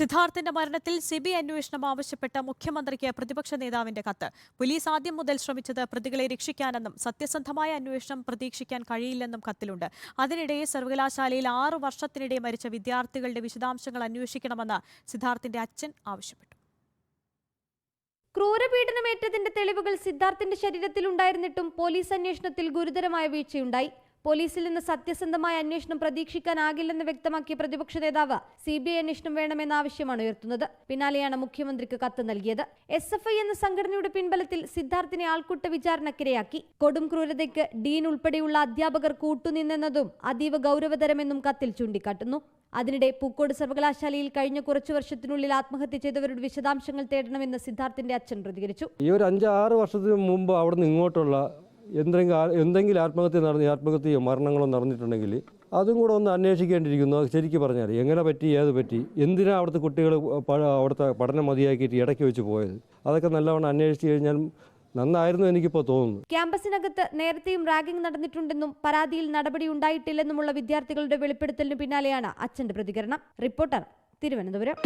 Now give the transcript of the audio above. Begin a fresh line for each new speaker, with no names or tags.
സിദ്ധാർത്ഥിന്റെ മരണത്തിൽ സിബി അന്വേഷണം ആവശ്യപ്പെട്ട മുഖ്യമന്ത്രിക്ക് പ്രതിപക്ഷ നേതാവിന്റെ കത്ത്. പോലീസ് ആദ്യം മുതൽ ശ്രമിച്ചത് പ്രതികളെ രക്ഷിക്കാനെന്നും സത്യസന്ധമായ അന്വേഷണം പ്രതീക്ഷിക്കാൻ കഴിയില്ലെന്നും കത്തിലുണ്ട്. അതിനിടെ സർവകലാശാലയിൽ ആറു വർഷത്തിനിടെ മരിച്ച വിദ്യാർത്ഥികളുടെ വിശദാംശങ്ങൾ അന്വേഷിക്കണമെന്ന് സിദ്ധാർത്ഥിന്റെ അച്ഛൻ ആവശ്യപ്പെട്ടു.
ക്രൂരപീഡനമേറ്റതിന്റെ തെളിവുകൾ സിദ്ധാർത്ഥിന്റെ ശരീരത്തിൽ ഉണ്ടായിരുന്നിട്ടും പോലീസ് അന്വേഷണത്തിൽ ഗുരുതരമായ വീഴ്ചയുണ്ടായി. പോലീസിൽ നിന്ന് സത്യസന്ധമായ അന്വേഷണം പ്രതീക്ഷിക്കാനാകില്ലെന്ന് വ്യക്തമാക്കിയ പ്രതിപക്ഷ നേതാവ് സി ബി ഐ അന്വേഷണം വേണമെന്ന ആവശ്യമാണ് ഉയർത്തുന്നത്. പിന്നാലെയാണ് മുഖ്യമന്ത്രിക്ക് കത്ത് നൽകിയത്. എസ് എഫ് ഐ എന്ന സംഘടനയുടെ പിൻബലത്തിൽ സിദ്ധാർത്ഥിനെ ആൾക്കൂട്ട വിചാരണക്കിരയാക്കി. കൊടും ക്രൂരതയ്ക്ക് ഡീൻ ഉൾപ്പെടെയുള്ള അധ്യാപകർ കൂട്ടുനിന്നെന്നതും അതീവ ഗൗരവതരമെന്നും കത്തിൽ ചൂണ്ടിക്കാട്ടുന്നു. അതിനിടെ പൂക്കോട് സർവകലാശാലയിൽ കഴിഞ്ഞ കുറച്ചു വർഷത്തിനുള്ളിൽ ആത്മഹത്യ ചെയ്തവരുടെ വിശദാംശങ്ങൾ തേടണമെന്ന് സിദ്ധാർത്ഥിന്റെ അച്ഛൻ പ്രതികരിച്ചു.
ഈ ഒരു അഞ്ച് ആറ് വർഷത്തിന് മുമ്പ് അവിടെ നിന്ന് ഇങ്ങോട്ടുള്ള എന്തെങ്കിലും എന്തെങ്കിലും ആത്മഹത്യ നടന്ന് ആത്മഹത്യയോ മരണങ്ങളോ നടന്നിട്ടുണ്ടെങ്കിൽ അതും കൂടെ ഒന്ന് അന്വേഷിക്കേണ്ടിയിരിക്കുന്നു. ശരിക്കും പറഞ്ഞാൽ എങ്ങനെ പറ്റി ഏത് പറ്റി എന്തിനാണ് അവിടുത്തെ കുട്ടികൾ അവിടുത്തെ പഠനം മതിയാക്കിയിട്ട് ഇടയ്ക്ക് വെച്ച് പോയത്? അതൊക്കെ നല്ലവണ്ണം അന്വേഷിച്ച് കഴിഞ്ഞാൽ നന്നായിരുന്നു എനിക്കിപ്പോൾ തോന്നുന്നു.
ക്യാമ്പസിനകത്ത് നേരത്തെയും റാഗിംഗ് നടന്നിട്ടുണ്ടെന്നും പരാതിയിൽ നടപടി ഉണ്ടായിട്ടില്ലെന്നുമുള്ള വിദ്യാർത്ഥികളുടെ വെളിപ്പെടുത്തലിന് പിന്നാലെയാണ് അച്ഛന്റെ പ്രതികരണം. റിപ്പോർട്ടർ തിരുവനന്തപുരം.